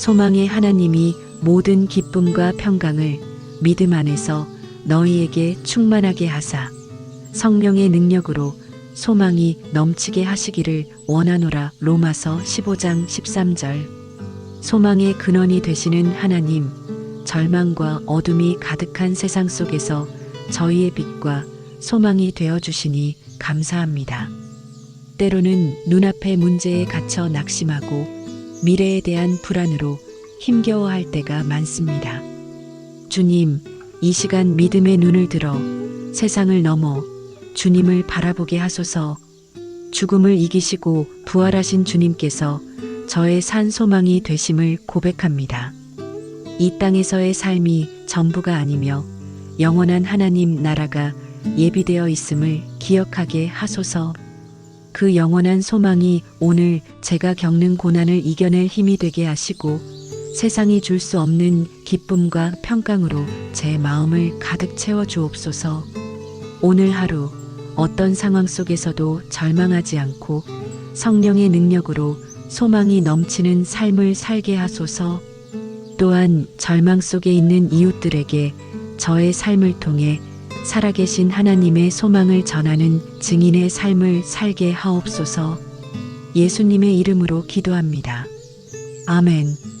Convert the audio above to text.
소망의 하나님이 모든 기쁨과 평강을 믿음 안에서 너희에게 충만하게 하사 성령의 능력으로 소망이 넘치게 하시기를 원하노라 로마서 15장 13절 소망의 근원이 되시는 하나님 절망과 어둠이 가득한 세상 속에서 저희의 빛과 소망이 되어 주시니 감사합니다. 때로는 눈앞의 문제에 갇혀 낙심하고 미래에 대한 불안으로 힘겨워할 때가 많습니다. 주님, 이 시간 믿음의 눈을 들어 세상을 넘어 주님을 바라보게 하소서 죽음을 이기시고 부활하신 주님께서 저의 산 소망이 되심을 고백합니다. 이 땅에서의 삶이 전부가 아니며 영원한 하나님 나라가 예비되어 있음을 기억하게 하소서 그 영원한 소망이 오늘 제가 겪는 고난을 이겨낼 힘이 되게 하시고 세상이 줄 수 없는 기쁨과 평강으로 제 마음을 가득 채워 주옵소서. 오늘 하루 어떤 상황 속에서도 절망하지 않고 성령의 능력으로 소망이 넘치는 삶을 살게 하소서. 또한 절망 속에 있는 이웃들에게 저의 삶을 통해 살아계신 하나님의 소망을 전하는 증인의 삶을 살게 하옵소서. 예수님의 이름으로 기도합니다. 아멘.